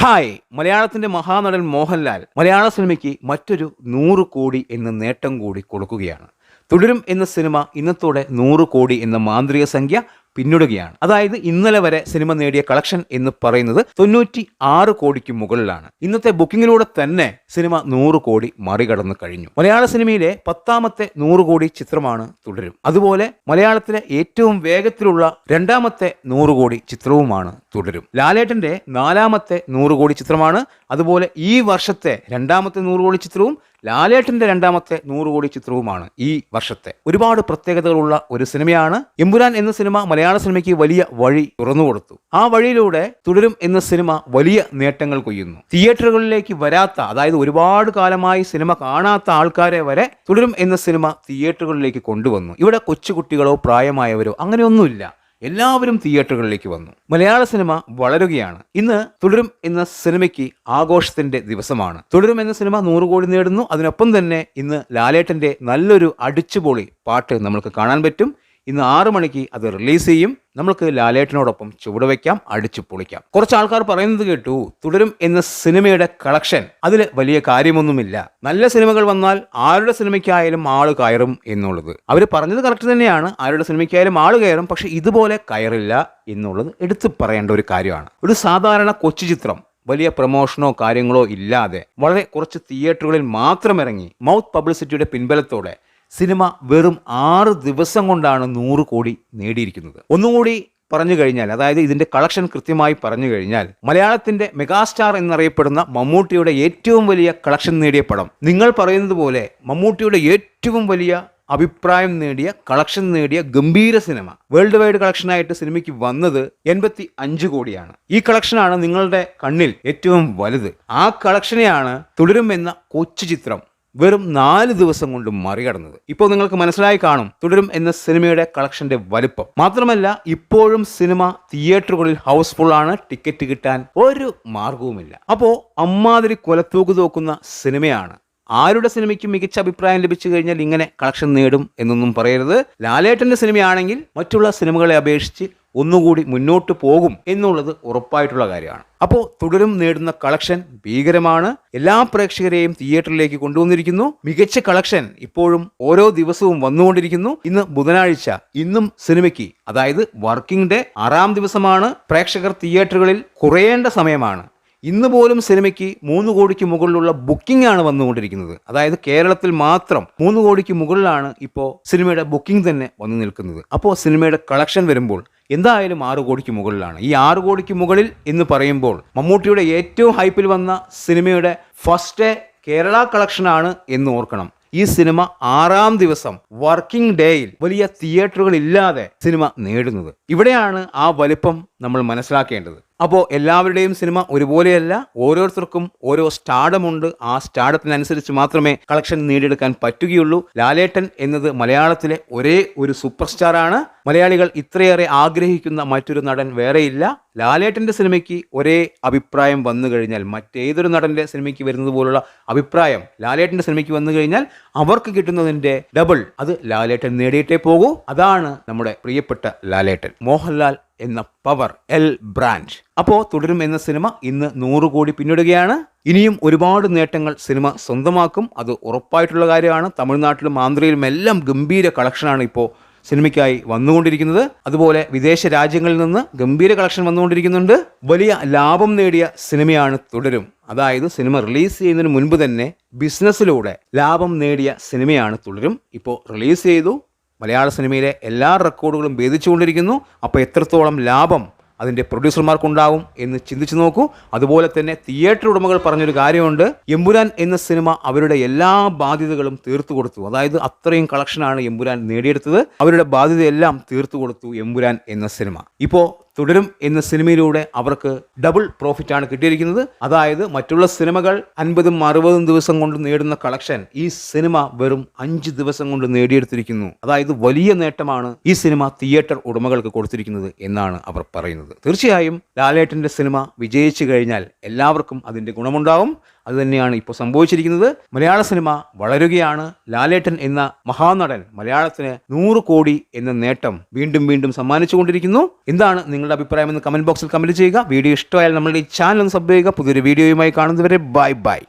Hi മലയാളത്തിന്റെ മഹാനടൻ മോഹൻലാൽ മലയാള സിനിമയ്ക്ക് മറ്റൊരു നൂറ് കോടി എന്ന നേട്ടം കൂടി കൊടുക്കുകയാണ്. തുടരും എന്ന സിനിമ ഇന്നത്തോടെ നൂറ് കോടി എന്ന മാന്ത്രിക സംഖ്യ പിന്നിടുകയാണ്. അതായത് ഇന്നലെ വരെ സിനിമ നേടിയ കളക്ഷൻ എന്ന് പറയുന്നത് തൊണ്ണൂറ്റി ആറ് കോടിക്ക് മുകളിലാണ്. ഇന്നത്തെ ബുക്കിങ്ങിലൂടെ തന്നെ സിനിമ നൂറ് കോടി മറികടന്നു കഴിഞ്ഞു. മലയാള സിനിമയിലെ പത്താമത്തെ നൂറ് കോടി ചിത്രമാണ് തുടരും. അതുപോലെ മലയാളത്തിലെ ഏറ്റവും വേഗത്തിലുള്ള രണ്ടാമത്തെ നൂറ് കോടി ചിത്രവുമാണ് തുടരും. ലാലേട്ടന്റെ നാലാമത്തെ നൂറ് കോടി ചിത്രമാണ്. അതുപോലെ ഈ വർഷത്തെ രണ്ടാമത്തെ നൂറ് കോടി ചിത്രവും ലാലേട്ടന്റെ രണ്ടാമത്തെ നൂറ് കോടി ചിത്രവുമാണ് ഈ വർഷത്തെ. ഒരുപാട് പ്രത്യേകതകളുള്ള ഒരു സിനിമയാണ്. എമ്പുരാൻ എന്ന സിനിമ മലയാള സിനിമയ്ക്ക് വലിയ വഴി തുറന്നു കൊടുത്തു. ആ വഴിയിലൂടെ തുടരും എന്ന സിനിമ വലിയ നേട്ടങ്ങൾ കൊയ്യുന്നു. തിയേറ്ററുകളിലേക്ക് വരാത്ത അതായത് ഒരുപാട് കാലമായി സിനിമ കാണാത്ത ആൾക്കാരെ വരെ തുടരും എന്ന സിനിമ തിയേറ്ററുകളിലേക്ക് കൊണ്ടുവന്നു. ഇവിടെ കൊച്ചുകുട്ടികളോ പ്രായമായവരോ അങ്ങനെയൊന്നുമില്ല. എല്ലാവരും തിയേറ്ററുകളിലേക്ക് വന്നു. മലയാള സിനിമ വളരുകയാണ്. ഇന്ന് തുടരും എന്ന സിനിമയ്ക്ക് ആഘോഷത്തിന്റെ ദിവസമാണ്. തുടരും എന്ന സിനിമ നൂറ് കോടി നേടുന്നു. അതിനൊപ്പം തന്നെ ഇന്ന് ലാലേട്ടന്റെ നല്ലൊരു അടിച്ചുപൊളി പാട്ട് നമ്മൾക്ക് കാണാൻ പറ്റും. ഇന്ന് ആറു മണിക്ക് അത് റിലീസ് ചെയ്യും. നമ്മൾക്ക് ലാലേട്ടനോടൊപ്പം ചുവട് വയ്ക്കാം അടിച്ചു പൊളിക്കാം. കുറച്ച് ആൾക്കാർ പറയുന്നത് കേട്ടു തുടരും എന്ന സിനിമയുടെ കളക്ഷൻ. അതിൽ വലിയ കാര്യമൊന്നുമില്ല. നല്ല സിനിമകൾ വന്നാൽ ആരുടെ സിനിമയ്ക്കായാലും ആൾ കയറും എന്നുള്ളത്. അവർ പറഞ്ഞത് കറക്റ്റ് തന്നെയാണ്. ആരുടെ സിനിമയ്ക്കായാലും ആൾ കയറും പക്ഷെ ഇതുപോലെ കയറില്ല എന്നുള്ളത് എടുത്തു പറയേണ്ട ഒരു കാര്യമാണ്. ഒരു സാധാരണ കൊച്ചു ചിത്രം വലിയ പ്രൊമോഷനോ കാര്യങ്ങളോ ഇല്ലാതെ വളരെ കുറച്ച് തിയേറ്ററുകളിൽ മാത്രം ഇറങ്ങി മൗത്ത് പബ്ലിസിറ്റിയുടെ പിൻബലത്തോടെ സിനിമ വെറും ആറ് ദിവസം കൊണ്ടാണ് നൂറ് കോടി നേടിയിരിക്കുന്നത്. ഒന്നുകൂടി പറഞ്ഞു കഴിഞ്ഞാൽ അതായത് ഇതിന്റെ കളക്ഷൻ കൃത്യമായി പറഞ്ഞു കഴിഞ്ഞാൽ മലയാളത്തിന്റെ മെഗാസ്റ്റാർ എന്നറിയപ്പെടുന്ന മമ്മൂട്ടിയുടെ ഏറ്റവും വലിയ കളക്ഷൻ നേടിയ പടം. നിങ്ങൾ പറയുന്നത് പോലെ മമ്മൂട്ടിയുടെ ഏറ്റവും വലിയ അഭിപ്രായം നേടിയ കളക്ഷൻ നേടിയ ഗംഭീര സിനിമ വേൾഡ് വൈഡ് കളക്ഷനായിട്ട് സിനിമയ്ക്ക് വന്നത് എൺപത്തി അഞ്ച് കോടിയാണ്. ഈ കളക്ഷനാണ് നിങ്ങളുടെ കണ്ണിൽ ഏറ്റവും വലുത്. ആ കളക്ഷനെയാണ് തുടരും എന്ന കൊച്ചു ചിത്രം വെറും നാല് ദിവസം കൊണ്ട് മറികടന്നത്. ഇപ്പോൾ നിങ്ങൾക്ക് മനസ്സിലായി കാണും തുടരും എന്ന സിനിമയുടെ കളക്ഷന്റെ വലുപ്പം. മാത്രമല്ല ഇപ്പോഴും സിനിമ തിയേറ്ററുകളിൽ ഹൗസ്ഫുൾ ആണ് ടിക്കറ്റ് കിട്ടാൻ ഒരു മാർഗവുമില്ല. അപ്പോൾ അമ്മാതിരി കൊലത്തൂക്ക് തോക്കുന്ന സിനിമയാണ്. ആരുടെ സിനിമയ്ക്കും മികച്ച അഭിപ്രായം ലഭിച്ചു കഴിഞ്ഞാൽ ഇങ്ങനെ കളക്ഷൻ നേടും എന്നൊന്നും പറയരുത്. ലാലേട്ടന്റെ സിനിമയാണെങ്കിൽ മറ്റുള്ള സിനിമകളെ അപേക്ഷിച്ച് ഒന്നുകൂടി മുന്നോട്ട് പോകും എന്നുള്ളത് ഉറപ്പായിട്ടുള്ള കാര്യമാണ്. അപ്പോൾ തുടരും നേടുന്ന കളക്ഷൻ ഭീകരമാണ്. എല്ലാ പ്രേക്ഷകരെയും തിയേറ്ററിലേക്ക് കൊണ്ടുവന്നിരിക്കുന്നു. മികച്ച കളക്ഷൻ ഇപ്പോഴും ഓരോ ദിവസവും വന്നുകൊണ്ടിരിക്കുന്നു. ഇന്ന് ബുധനാഴ്ച ഇന്നും സിനിമയ്ക്ക് അതായത് വർക്കിംഗ് ഡേ ആറാം ദിവസമാണ്. പ്രേക്ഷകർ തിയേറ്ററുകളിൽ കുറയേണ്ട സമയമാണ്. ഇന്ന് പോലും സിനിമയ്ക്ക് മൂന്ന് കോടിക്ക് മുകളിലുള്ള ബുക്കിംഗ് ആണ് വന്നുകൊണ്ടിരിക്കുന്നത്. അതായത് കേരളത്തിൽ മാത്രം മൂന്ന് കോടിക്ക് മുകളിലാണ് ഇപ്പോൾ സിനിമയുടെ ബുക്കിംഗ് തന്നെ വന്നു നിൽക്കുന്നത്. അപ്പോൾ സിനിമയുടെ കളക്ഷൻ വരുമ്പോൾ എന്തായാലും ആറ് കോടിക്ക് മുകളിലാണ്. ഈ ആറ് കോടിക്ക് മുകളിൽ എന്ന് പറയുമ്പോൾ മമ്മൂട്ടിയുടെ ഏറ്റവും ഹൈപ്പിൽ വന്ന സിനിമയുടെ ഫസ്റ്റ് കേരള കളക്ഷനാണ് എന്ന് ഓർക്കണം. ഈ സിനിമ ആറാം ദിവസം വർക്കിംഗ് ഡേയിൽ വലിയ തിയേറ്ററുകളില്ലാതെ സിനിമ നേടുന്നത്. ഇവിടെയാണ് ആ വലിപ്പം നമ്മൾ മനസ്സിലാക്കേണ്ടത്. അപ്പോൾ എല്ലാവരുടെയും സിനിമ ഒരുപോലെയല്ല. ഓരോരുത്തർക്കും ഓരോ സ്റ്റാഡമുണ്ട് ആ സ്റ്റാഡത്തിനനുസരിച്ച് മാത്രമേ കളക്ഷൻ നേടിയെടുക്കാൻ പറ്റുകയുള്ളൂ. ലാലേട്ടൻ എന്നത് മലയാളത്തിലെ ഒരേ ഒരു സൂപ്പർ സ്റ്റാറാണ് മലയാളികൾ ഇത്രയേറെ ആഗ്രഹിക്കുന്ന മറ്റൊരു നടൻ വേറെയില്ല. ലാലേട്ടന്റെ സിനിമയ്ക്ക് ഒരേ അഭിപ്രായം വന്നു കഴിഞ്ഞാൽ മറ്റേതൊരു നടന്റെ സിനിമയ്ക്ക് വരുന്നത് പോലുള്ള അഭിപ്രായം ലാലേട്ടന്റെ സിനിമയ്ക്ക് വന്നു കഴിഞ്ഞാൽ അവർക്ക് കിട്ടുന്നതിന്റെ ഡബിൾ അത് ലാലേട്ടൻ നേടിയിട്ടേ പോകൂ. അതാണ് നമ്മുടെ പ്രിയപ്പെട്ട ലാലേട്ടൻ. മോഹൻലാൽ എന്ന പവർ എൽ ബ്രാൻഡ് അപ്പോൾ തുടരും എന്ന സിനിമ ഇന്ന് നൂറ് കോടി പിന്നിടുകയാണ്. ഇനിയും ഒരുപാട് നേട്ടങ്ങൾ സിനിമ സ്വന്തമാക്കും. അത് ഉറപ്പായിട്ടുള്ള കാര്യമാണ്. തമിഴ്നാട്ടിലും ആന്ധ്രയിലും എല്ലാം ഗംഭീര കളക്ഷനാണ് ഇപ്പോൾ സിനിമയ്ക്കായി വന്നുകൊണ്ടിരിക്കുന്നത്. അതുപോലെ വിദേശ രാജ്യങ്ങളിൽ നിന്ന് ഗംഭീര കളക്ഷൻ വന്നുകൊണ്ടിരിക്കുന്നുണ്ട്. വലിയ ലാഭം നേടിയ സിനിമയാണ് തുടരും. അതായത് സിനിമ റിലീസ് ചെയ്യുന്നതിന് മുൻപ് തന്നെ ബിസിനസ്സിലൂടെ ലാഭം നേടിയ സിനിമയാണ് തുടരും. ഇപ്പോൾ റിലീസ് ചെയ്തു. മലയാള സിനിമയിലെ എല്ലാ റെക്കോർഡുകളും ഭേദിച്ചുകൊണ്ടിരിക്കുന്നു. അപ്പോൾ എത്രത്തോളം ലാഭം അതിന്റെ പ്രൊഡ്യൂസർമാർക്കുണ്ടാവും എന്ന് ചിന്തിച്ചു നോക്കൂ. അതുപോലെ തന്നെ തിയേറ്റർ ഉടമകൾ പറഞ്ഞൊരു കാര്യമുണ്ട്. എമ്പുരാൻ എന്ന സിനിമ അവരുടെ എല്ലാ ബാധ്യതകളും തീർത്തു കൊടുത്തു. അതായത് അത്രയും കളക്ഷനാണ് എമ്പുരാൻ നേടിയെടുത്തത്. അവരുടെ ബാധ്യതയെല്ലാം തീർത്തു കൊടുത്തു എമ്പുരാൻ എന്ന സിനിമ. ഇപ്പോൾ തുടരും എന്ന സിനിമയിലൂടെ അവർക്ക് ഡബിൾ പ്രോഫിറ്റ് ആണ് കിട്ടിയിരിക്കുന്നത്. അതായത് മറ്റുള്ള സിനിമകൾ അൻപതും അറുപതും ദിവസം കൊണ്ട് നേടുന്ന കളക്ഷൻ ഈ സിനിമ വെറും അഞ്ച് ദിവസം കൊണ്ട് നേടിയെടുത്തിരിക്കുന്നു. അതായത് വലിയ നേട്ടമാണ് ഈ സിനിമ തിയേറ്റർ ഉടമകൾക്ക് കൊടുത്തിരിക്കുന്നത് എന്നാണ് അവർ പറയുന്നത്. തീർച്ചയായും ലാലേട്ടന്റെ സിനിമ വിജയിച്ചു കഴിഞ്ഞാൽ എല്ലാവർക്കും അതിന്റെ ഗുണമുണ്ടാവും അതുതന്നെയാണ് ഇപ്പോൾ സംഭവിച്ചിരിക്കുന്നത്. മലയാള സിനിമ വളരുകയാണ്. ലാലേട്ടൻ എന്ന മഹാനടൻ മലയാളത്തിന് നൂറ് കോടി എന്ന നേട്ടം വീണ്ടും വീണ്ടും സമ്മാനിച്ചുകൊണ്ടിരിക്കുന്നു. എന്താണ് നിങ്ങളുടെ അഭിപ്രായം എന്ന് കമന്റ് ബോക്സിൽ കമന്റ് ചെയ്യുക. വീഡിയോ ഇഷ്ടമായാൽ നമ്മളുടെ ഈ ചാനൽ ഒന്ന് സബ് ചെയ്യുക. പുതിയൊരു വീഡിയോയുമായി കാണുന്നവരെ ബൈ ബൈ